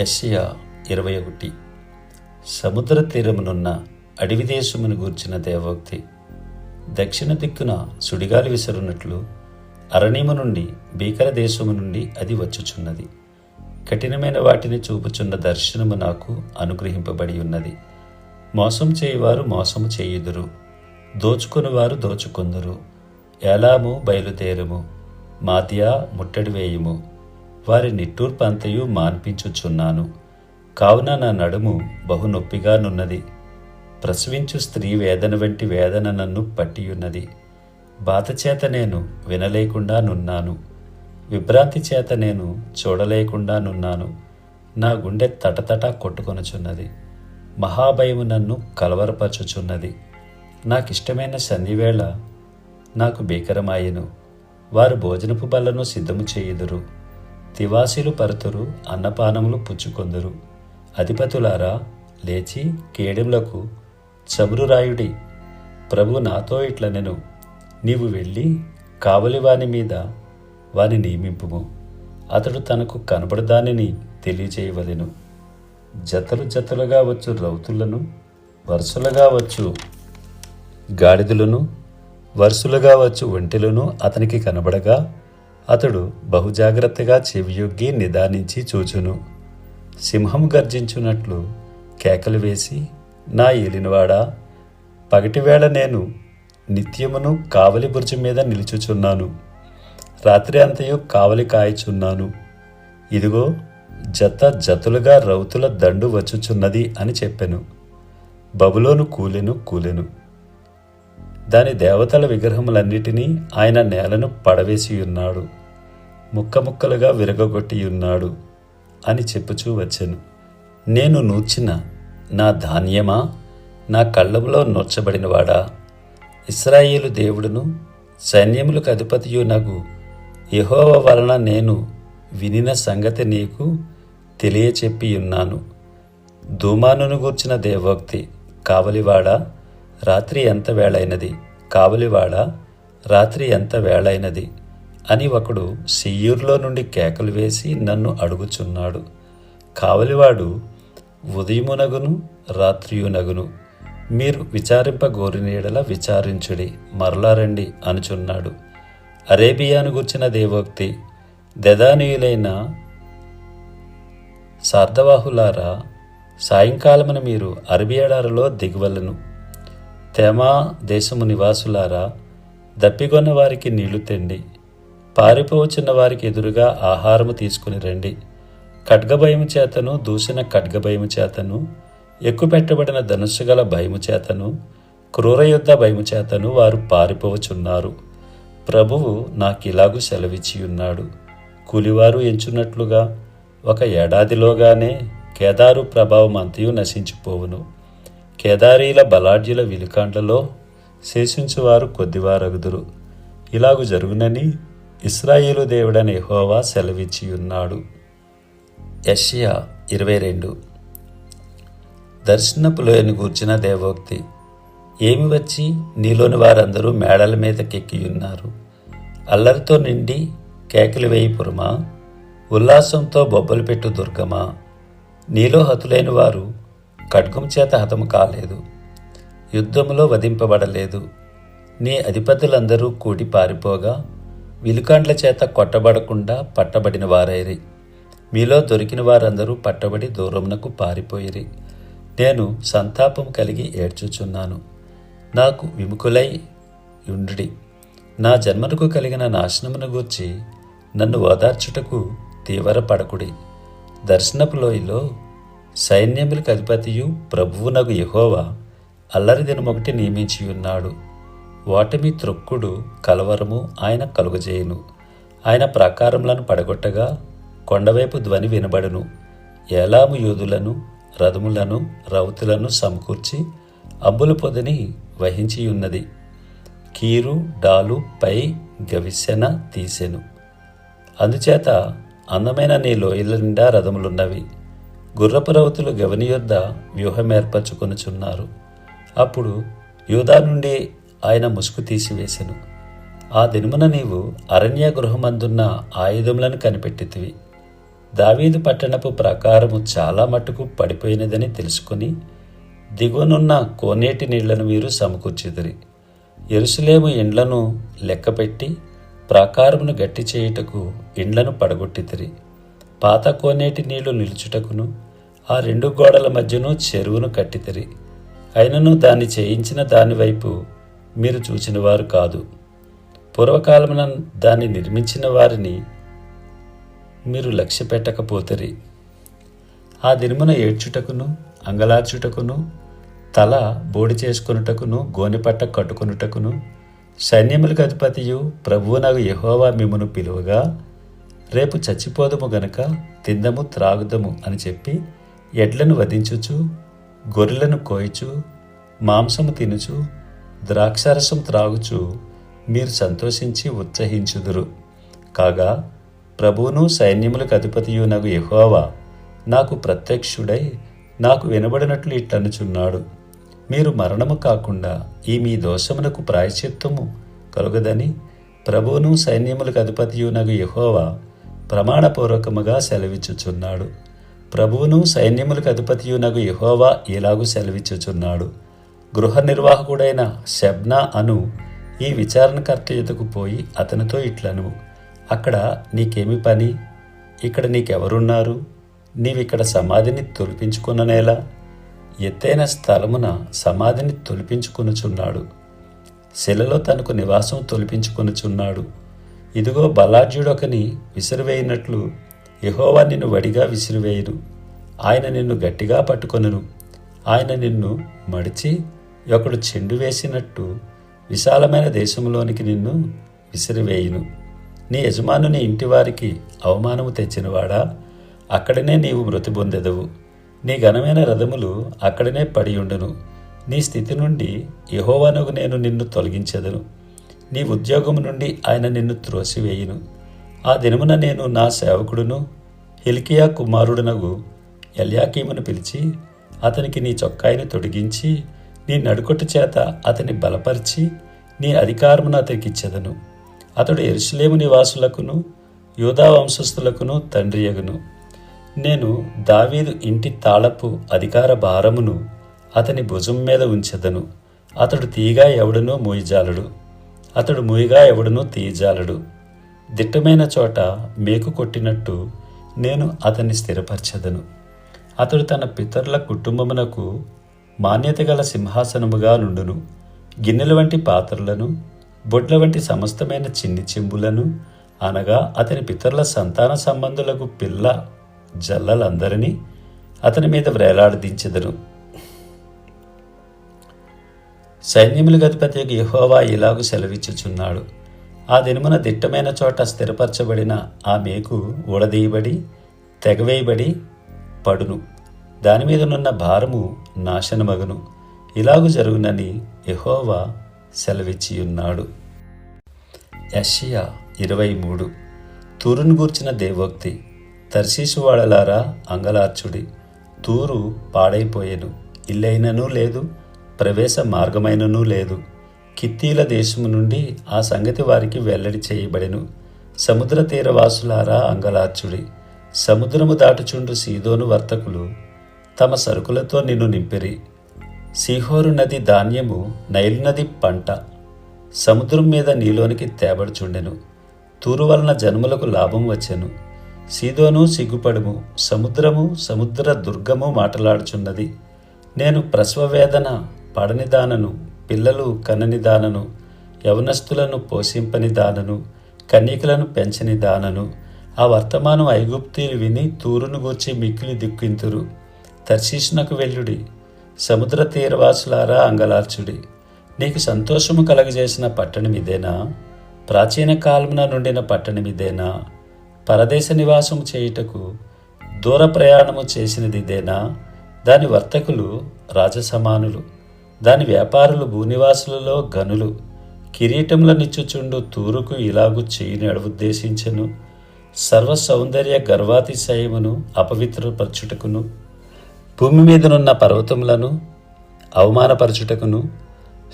యస్యా ఇరవై ఒకటి. సముద్ర తీరమునున్న అడవి దేశమును గూర్చిన దేవోక్తి. దక్షిణ దిక్కున సుడిగాలి విసరున్నట్లు అరణ్యము నుండి భీకర దేశము నుండి అది వచ్చుచున్నది. కఠినమైన వాటిని చూపుచున్న దర్శనము నాకు అనుగ్రహింపబడి ఉన్నది. మోసం చేయువారు మోసము చేయుదురు. దోచుకొనివారు దోచుకొందురు. ఏలాము బయలుదేరము. మాతియా ముట్టడి వేయుము. వారి నిట్టూర్పంతయు మాన్పించుచున్నాను. కావున నా నడుము బహునొప్పిగానున్నది ప్రసవించు స్త్రీ వేదన వంటి వేదన నన్ను పట్టియున్నది. బాధచేత నేను వినలేకుండా నున్నాను. విభ్రాంతి చేత నేను చూడలేకుండా నున్నాను. నా గుండె తటతట కొట్టుకొనుచున్నది. మహాభయము నన్ను కలవరపరచుచున్నది. నాకిష్టమైన సంధివేళ నాకు భీకరమాయెను. వారు భోజనపు బల్లను సిద్ధము చేయుదురు. తివాసీలు పరుతురు అన్నపానములు పుచ్చుకొందురు. అధిపతులారా లేచి కేడెములకు చమురు రాయుడి ప్రభు నాతో ఇట్ల నేను. నీవు వెళ్ళి కావలి వాని మీద వాని నియమింపుము. అతడు తనకు కనబడదానిని తెలియజేయవలెను జతలు జతలుగా వచ్చు రౌతులను వరుసలుగా వచ్చు గాడిదలను వరుసలుగా వచ్చు ఒంటెలను అతనికి కనబడగా అతడు బహుజాగ్రత్తగా చెవియొగ్గి నిదానించి చూచును. సింహం గర్జించున్నట్లు కేకలు వేసి నా ఏలినవాడా పగటివేళ నేను నిత్యమును కావలి బుర్జు మీద నిలుచుచున్నాను. రాత్రి అంతయు కావలి కాయచున్నాను. ఇదిగో జత జతులుగా రౌతుల దండు వచ్చుచున్నది అని చెప్పెను. బబులోను కూలెను కూలెను. దాని దేవతల విగ్రహములన్నిటినీ ఆయన నేలను పడవేసి ఉన్నాడు ముక్క ముక్కలుగా విరగగొట్టి ఉన్నాడు అని చెప్పుచూ వచ్చెను. నేను నూర్చిన నా ధాన్యమా? నా కళ్ళములో నూర్చబడినవాడా ఇస్రాయేలు దేవుడును సైన్యములకు అధిపతియు నగు యహోవ వలన నేను వినిన సంగతి నీకు తెలియచెప్పి ఉన్నాను ధూమానును గూర్చిన దేవోక్తి కావలివాడా? రాత్రి ఎంత వేళైనది? కావలివాడ రాత్రి ఎంత వేళైనది? అని ఒకడు సియ్యూరులో నుండి కేకలు వేసి నన్ను అడుగుచున్నాడు. కావలివాడు ఉదయమునగును రాత్రియునగును మీరు విచారింపగోరినీడల విచారించుడి మరలారండి అనుచున్నాడు. అరేబియాను గుర్చిన దేవోక్తి దదానీయులైన సార్ధవాహులారా సాయంకాలమున మీరు అరబియడారలో దిగువలను. తేమా దేశము నివాసులారా దప్పిగొన్న వారికి నీళ్ళు తెండి పారిపోవచ్చున్న వారికి ఎదురుగా ఆహారము తీసుకుని రండి. ఖడ్గభయము చేతను దూసిన ఖడ్గభయము చేతను ఎక్కుపెట్టబడిన ధనుస్సు గల భయము చేతను క్రూర యుద్ధ భయము చేతను వారు పారిపోవచున్నారు ప్రభువు నాకిలాగు సెలవిచ్చి ఉన్నాడు కూలివారు ఎంచున్నట్లుగా ఒక ఏడాదిలోగానే కేదారు ప్రభావం అంతయు నశించిపోవును. కేదారీల బలాఢ్యుల విలుకాండ్లలో శేషించువారు కొద్దివారగుదురు. ఇలాగు జరుగునని ఇస్రాయేలు దేవుడని హోవా సెలవిచ్చి ఉన్నాడు యెషయా ఇరవై రెండు దర్శనపు లోయను గూర్చిన దేవోక్తి ఏమి వచ్చి నీలోని వారందరూ మేడల మీదకెక్కి ఉన్నారు అల్లరితో నిండి కేకలు వేయి పురమా? ఉల్లాసంతో బొబ్బలు పెట్టు దుర్గమా? నీలో హతులైన వారు ఖడ్గం చేత హతము కాలేదు. యుద్ధములో వధింపబడలేదు. నీ అధిపతులందరూ కూడి పారిపోగా విలుకాండ్ల చేత కొట్టబడకుండా పట్టబడిన వారైరి. మీలో దొరికిన వారందరూ పట్టబడి దూరమునకు పారిపోయిరి. నేను సంతాపం కలిగి ఏడ్చుచున్నాను. నాకు విముఖులై యుండి నా జన్మనకు కలిగిన నాశనమును గూర్చి నన్ను ఓదార్చుటకు తీవ్రపడకుడి. దర్శనపు లోయలో సైన్యములకు అధిపతియు ప్రభువునగు యహోవా అల్లరి దినమొకటి నియమించి ఉన్నాడు. ఓటమి త్రొక్కుడు కలవరము ఆయన కలుగజేయును. ఆయన ప్రాకారములను పడగొట్టగా కొండవైపు ధ్వని వినబడును. ఏలాము యూదులను రథములను రౌతులను సమకూర్చి అబ్బుల పొదని వహించి ఉన్నది కీరు డాలు పై గవిసెన తీసెను. అందుచేత అందమైన నీ లోయల నిండా రథములున్నవి. గుర్రపు రౌతులు గవని యొద్ద వ్యూహం ఏర్పరచుకొనుచున్నారు. అప్పుడు యూదా నుండి ఆయన ముసుగు తీసివేశను ఆ దినమున నీవు అరణ్య గృహమందున్న ఆయుధములను కనిపెట్టితివి. దావీదు పట్టణపు ప్రకారము చాలా మట్టుకు పడిపోయినదని తెలుసుకుని దిగువనున్న కోనేటి నీళ్ళను మీరు సమకూర్చిదిరి ఎరుసలేము ఇండ్లను లెక్కపెట్టి ప్రాకారమును గట్టి చేయుటకు ఇండ్లను పడగొట్టితిరి. పాత కోనేటి నీళ్ళు నిలుచుటకును ఆ రెండు గోడల మధ్యను చెరువును కట్టితిరి. అయినను దాన్ని చేయించిన దానివైపు మీరు చూచిన వారు కాదు. పూర్వకాలమున దాన్ని నిర్మించిన వారిని మీరు లక్ష్య పెట్టకపోతరి. ఆ దినమున ఏడ్చుటకును అంగలార్చుటకును తల బోడి చేసుకొనుటకును గోనెపట్ట కట్టుకొనుటకును సైన్యములకు అధిపతియు ప్రభువునగు యహోవా మిమ్మను పిలువగా రేపు చచ్చిపోదము గనక తిందము త్రాగుదము అని చెప్పి ఎడ్లను వధించుచు గొర్రెలను కోయిచు మాంసము తినుచు ద్రాక్షారసం త్రాగుచు మీరు సంతోషించి ఉత్సహించుదురు. కాగా ప్రభువును సైన్యములకు అధిపతియునగు యహోవా నాకు ప్రత్యక్షుడై నాకు వినబడినట్లు ఇట్లనుచున్నాడు. మీరు మరణము కాకుండా ఈ మీ దోషమునకు ప్రాయశ్చిత్తము కలుగదని ప్రభువును సైన్యములకు అధిపతియునగు యహోవా ప్రమాణపూర్వకముగా సెలవిచ్చుచున్నాడు. ప్రభువును సైన్యములకు అధిపతియునగు యహోవా ఇలాగు సెలవిచ్చుచున్నాడు? గృహ నిర్వాహకుడైన శబ్నా అను ఈ విచారణకర్త ఎదుకు పోయి అతనితో ఇట్లను అక్కడ నీకేమి పని? ఇక్కడ నీకెవరున్నారు? నీవిక్కడ సమాధిని తొలిపించుకున్ననేలా ఎత్తైన స్థలమున సమాధిని తొలిపించుకొనుచున్నాడు. శిలలో తనకు నివాసం తొలిపించుకొనుచున్నాడు. ఇదిగో బలాఢ్యుడొకని విసిరివేయినట్లు యహోవా నిన్ను వడిగా విసిరివేయును. ఆయన నిన్ను గట్టిగా పట్టుకొనును. ఆయన నిన్ను మడిచి ఒకడు చెండు వేసినట్టు విశాలమైన దేశంలోనికి నిన్ను విసిరివేయును. నీ యజమానుని ఇంటివారికి అవమానము తెచ్చినవాడా? అక్కడనే నీవు మృతి పొందెదవు. నీ ఘనమైన రథములు అక్కడనే పడియుండును నీ స్థితి నుండి యహోవనగు నేను నిన్ను తొలగించెదను. నీ ఉద్యోగము నుండి ఆయన నిన్ను త్రోసివేయును. ఆ దినమున నేను నా సేవకుడును హిల్కియా కుమారుడునగు ఎల్యాకీమును పిలిచి అతనికి నీ చొక్కాయిని తొడిగించి నీ నడుకొట్టు చేత అతని బలపరిచి నీ అధికారమును అతనికి అతడు ఎరుసలేము నివాసులకును యూదా వంశస్థులకును తండ్రియగును నేను దావీదు ఇంటి తాళపు అధికార భారమును అతని భుజం మీద ఉంచెదను. అతడు తీగా ఎవడనో మూయజాలడు. అతడు మూయిగా ఎవడనో తీయజాలడు. దిట్టమైన చోట మేకు కొట్టినట్టు నేను అతన్ని స్థిరపరచదను. అతడు తన పితరుల కుటుంబమునకు మాన్యత గల సింహాసనముగా నుండును. గిన్నెల వంటి పాత్రలను బొడ్ల వంటి సమస్తమైన చిన్ని చెంబులను అనగా అతని పితరుల సంతాన సంబంధులకు పిల్ల జల్లలందరినీ అతని మీద వ్రేలాడదీంచెదను సైన్యములకు అధిపతి యహోవా ఇలాగు సెలవిచ్చుచున్నాడు. ఆ దినమున దిట్టమైన చోట స్థిరపరచబడిన ఆ మేకు ఊడదీయబడి తెగవేయబడి పడును. దాని మీదనున్న భారము నాశనమగును. ఇలాగు జరుగునని యహోవా సెలవిచ్చియున్నాడు. యషియా ఇరవై మూడు. తూరును గూర్చిన దేవోక్తి తర్శీసువాడలారా అంగలార్చుడి తూరు పాడైపోయెను. ఇల్లైనను లేదు ప్రవేశ మార్గమైనను లేదు. కిత్తీల దేశము నుండి ఆ సంగతి వారికి వెల్లడి చేయబడెను. సముద్ర తీరవాసులారా అంగలార్చుడి సముద్రము దాటుచుండు సీదోను వర్తకులు తమ సరుకులతో నిన్ను నింపిరి. సీహోరు నది ధాన్యము నైలు నది పంట సముద్రం మీద నీలోనికి తేబడుచుండెను. తూరు వలన జన్మలకు లాభం వచ్చెను. సీదోను సిగ్గుపడుము సముద్రము సముద్ర దుర్గము మాటలాడుచున్నది. నేను ప్రసవవేదన పడని దానను పిల్లలు కనని దానను యవనస్తులను పోషింపని దానను కన్యకలను పెంచని దానను ఆ వర్తమానం ఐగుప్తీలు విని తూరును గూర్చి మిక్కిలి దిక్కింతురు. తర్శీషునకు వెళ్ళుడి. సముద్ర తీరవాసులారా అంగలార్చుడి. నీకు సంతోషము కలగజేసిన పట్టణం ఇదేనా? ప్రాచీన కాలమున నుండిన పట్టణమిదేనా పరదేశ నివాసము చేయుటకు దూర ప్రయాణము చేసినది ఇదేనా? దాని వర్తకులు రాజసమానులు. దాని వ్యాపారులు భూనివాసులలో గనులు కిరీటములనిచ్చుచుండు తూరుకు ఇలాగు చేయుని అడవుద్దేశించెను. సర్వ సౌందర్య గర్వాతిశయమును అపవిత్రపరచుటకును. భూమి మీదనున్న పర్వతములను అవమానపరచుటకును.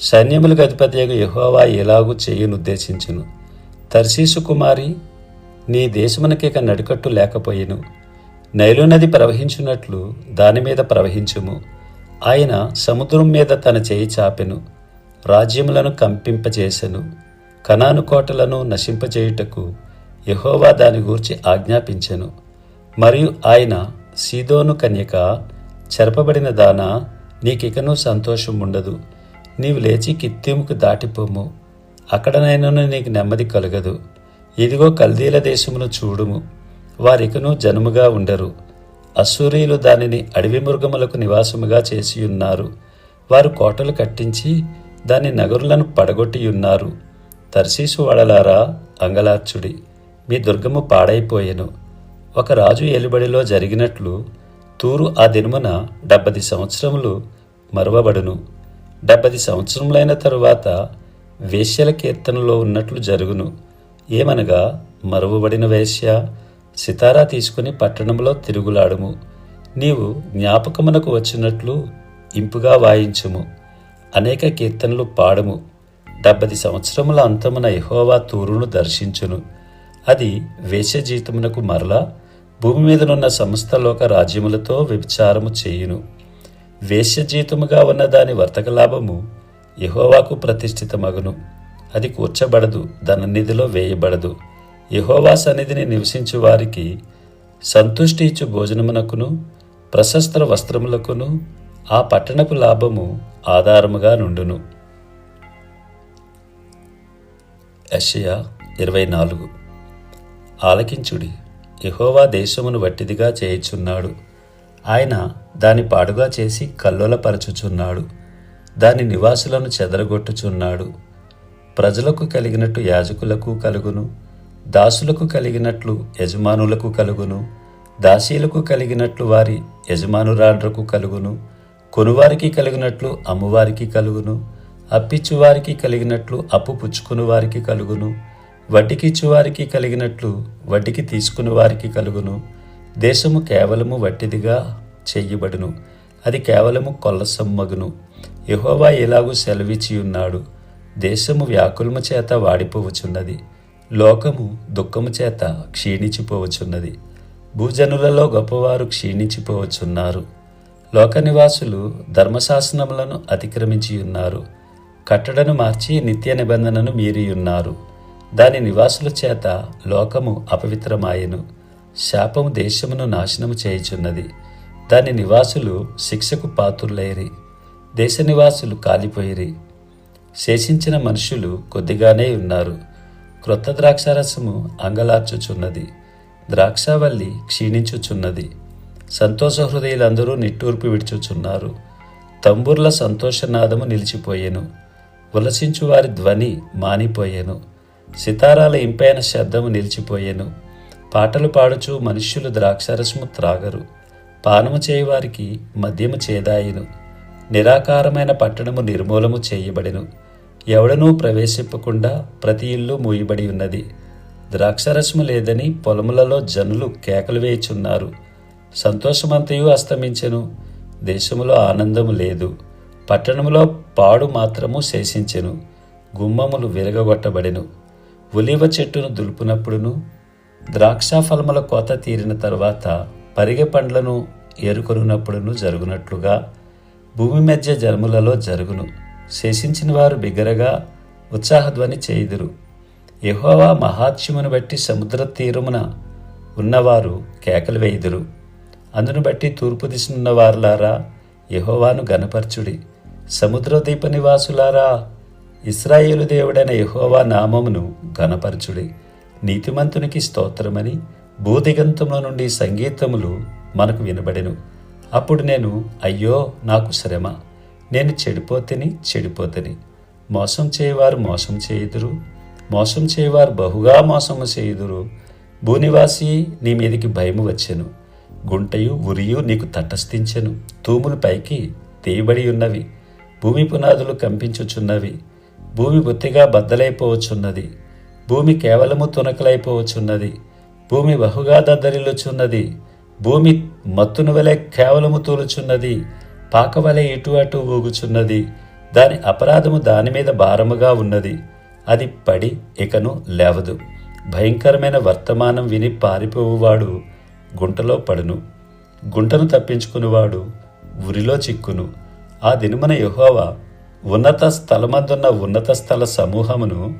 సైన్యములకు అధిపతియగు యహోవా ఎలాగూ చేయనుద్దేశించును. తర్శీసు కుమారి నీ దేశమునకేక నడికట్టు లేకపోయెను. నైలు నది ప్రవహించున్నట్లు దాని మీద ప్రవహించుము. ఆయన సముద్రం మీద తన చేయి చాపెను రాజ్యములను కంపింపజేసెను కనాను కోటలను నశింపజేయుటకు యహోవా దాని గూర్చి ఆజ్ఞాపించెను. మరియు ఆయన సీదోను కన్యక చెరపబడిన దాన నీకికను సంతోషం ఉండదు నీవు లేచి కిత్తీముకు దాటిపోము. అక్కడనైనా నీకు నెమ్మది కలగదు. ఇదిగో కల్దీల దేశమును చూడుము. వారికను జనముగా ఉండరు. అసూరీలు దానిని అడవి మృగములకు నివాసముగా చేసి ఉన్నారు వారు కోటలు కట్టించి దాని నగరులను పడగొట్టి ఉన్నారు తర్శీసు వడలారా అంగలార్చుడి మీ దుర్గము పాడైపోయెను. ఒక రాజు ఎలుబడిలో జరిగినట్లు తూరు ఆ దినమున డెబ్బది సంవత్సరములు మరువబడును. డెబ్బది సంవత్సరములైన తరువాత వేశ్యల కీర్తనలో ఉన్నట్లు జరుగును. ఏమనగా మరువబడిన వేశ్య సితారా తీసుకుని పట్టణంలో తిరుగులాడుము. నీవు జ్ఞాపకమునకు వచ్చినట్లు ఇంపుగా వాయించుము. అనేక కీర్తనలు పాడము. డెబ్బది సంవత్సరముల అంతమున ఎహోవా తూరును దర్శించును. అది వేశ్య జీతమునకు మరలా భూమి మీదనున్న సమస్త లోక రాజ్యములతో వ్యభిచారము చేయును. వేశ్య జీతముగా ఉన్న దాని వర్తక లాభము యహోవాకు ప్రతిష్ఠితమగును. అది కూర్చబడదు ధననిధిలో వేయబడదు. యహోవా సన్నిధిని నివసించు వారికి సంతుష్టి ఇచ్చు భోజనమునకును ప్రశస్త్ర వస్త్రములకును ఆ పట్టణపు లాభము ఆధారముగా నుండును. యెషయా ఇరవై నాలుగు. ఆలకించుడి. యహోవా దేశమును వట్టిదిగా చేయుచున్నాడు. ఆయన దాని పాడుగా చేసి కల్లోలపరచుచున్నాడు. దాని నివాసులను చెదరగొట్టుచున్నాడు. ప్రజలకు కలిగినట్టు యాజకులకు కలుగును. దాసులకు కలిగినట్లు యజమానులకు కలుగును దాసీలకు కలిగినట్లు వారి యజమానురాండ్రకు కలుగును కొనువారికి కలిగినట్లు అమ్మువారికి కలుగును అప్పిచ్చువారికి కలిగినట్లు అప్పు పుచ్చుకుని వారికి కలుగును వడ్డీకిచ్చువారికి కలిగినట్లు వడ్డీకి తీసుకుని వారికి కలుగును. దేశము కేవలము వట్టిదిగా చెయ్యబడును అది కేవలము కొల్లసమ్మగును. యహోవా ఇలాగూ సెలవిచ్చి ఉన్నాడు దేశము వ్యాకులము చేత వాడిపోవచున్నది లోకము దుఃఖము చేత క్షీణించిపోవచున్నది భూజనులలో గొప్పవారు క్షీణించిపోవచున్నారు లోక నివాసులు ధర్మశాసనములను అతిక్రమించి ఉన్నారు కట్టడను మార్చి నిత్య నిబంధనను మీరి ఉన్నారు దాని నివాసుల చేత లోకము అపవిత్రమాయెను. శాపము దేశమును నాశనము చేయుచున్నది. దాని నివాసులు శిక్షకు పాత్రులైరి. దేశ నివాసులు కాలిపోయిరి. శేషించిన మనుషులు కొద్దిగానే ఉన్నారు. క్రొత్త ద్రాక్షారసము అంగలార్చుచున్నది. ద్రాక్షావల్లి క్షీణించుచున్నది. సంతోష హృదయులందరూ నిట్టూర్పు విడుచుచున్నారు. తంబుర్ల సంతోషనాదము నిలిచిపోయెను. ఉలసించు వారి ధ్వని మానిపోయెను. సితారాల ఇంపైన శబ్దము నిలిచిపోయెను. పాటలు పాడుచు మనుష్యులు ద్రాక్షారసము త్రాగరు. పానము చేయువారికి మద్యము చేదాయిను. నిరాకారమైన పట్టణము నిర్మూలము చేయబడెను. ఎవడనూ ప్రవేశింపకుండా ప్రతి ఇల్లు మూయబడి ఉన్నది. ద్రాక్షరసము లేదని పొలములలో జనులు కేకలు వేయుచున్నారు. సంతోషమంతయు అస్తమించెను. దేశములో ఆనందము లేదు. పట్టణములో పాడు మాత్రము శేషించెను. గుమ్మములు విరగగొట్టబడెను. ఒలివ చెట్టును దులుపునప్పుడును ద్రాక్ష ఫలముల కోత తీరిన తర్వాత పరిగె పండ్లను ఏరుకొనున్నప్పుడును జరుగునట్లుగా భూమి మధ్య జన్ములలో జరుగును. శేషించిన వారు బిగ్గరగా ఉత్సాహధ్వని చేయుదురు. యహోవా మహాత్మ్యమును బట్టి సముద్ర తీరమున ఉన్నవారు కేకలు వేయుదురు. అందును బట్టి తూర్పు దిశనున్న వారులారా యహోవాను గణపరచుడి సముద్ర దీప నివాసులారా ఇస్రాయేలు దేవుడైన యహోవా నామమును గణపరచుడి నీతిమంతునికి స్తోత్రమని భూదిగంతముల నుండి సంగీతములు మనకు వినబడెను. అప్పుడు నేను అయ్యో నాకు శ్రమ. నేను చెడిపోతేని చెడిపోతని మోసం చేయవారు మోసం చేయుదురు. మోసం చేయవారు బహుగా మోసము చేయుదురు. భూనివాసి నీ మీదికి భయము వచ్చెను. గుంటయు ఉరియు నీకు తటస్థించెను. తూములు పైకి తీయబడి ఉన్నవి. భూమి పునాదులు కంపించుచున్నవి. భూమి బొత్తిగా బద్దలైపోవచ్చున్నది. భూమి కేవలము తునకలైపోవచ్చున్నది. భూమి బహుగా దద్దరిల్లుచున్నది. భూమి మత్తును వలె కేవలము తూలుచున్నది. పాకవలె ఇటు అటు ఊగుచున్నది? దాని అపరాధము దాని మీద భారముగా ఉన్నది. అది పడి ఇకను లేవదు. భయంకరమైన వర్తమానం విని పారిపోవువాడు గుంటలో పడును. గుంటను తప్పించుకునివాడు ఉరిలో చిక్కును. ఆ దినమున యహోవా ఉన్నత స్థలమందున్న ఉన్నత స్థల సమూహమును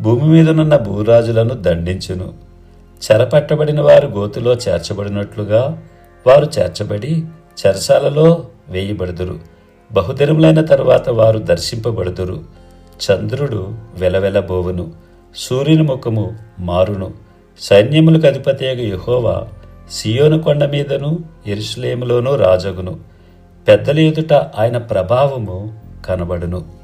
భూమి మీదనున్న భూరాజులను దండించును. చెరపట్టబడిన వారు గోతులో చేర్చబడినట్లుగా వారు చేర్చబడి చెరసాలలో వేయబడుదురు. బహుదినములైన తరువాత వారు దర్శింపబడుదురు. చంద్రుడు వెలవెలబోవును. సూర్యుని ముఖము మారును. సైన్యములకు అధిపతియగు యహోవా సియోను కొండ మీదను ఎరుసలేములోనూ రాజగును. పెద్దల ఎదుట ఆయన ప్రభావము కనబడును.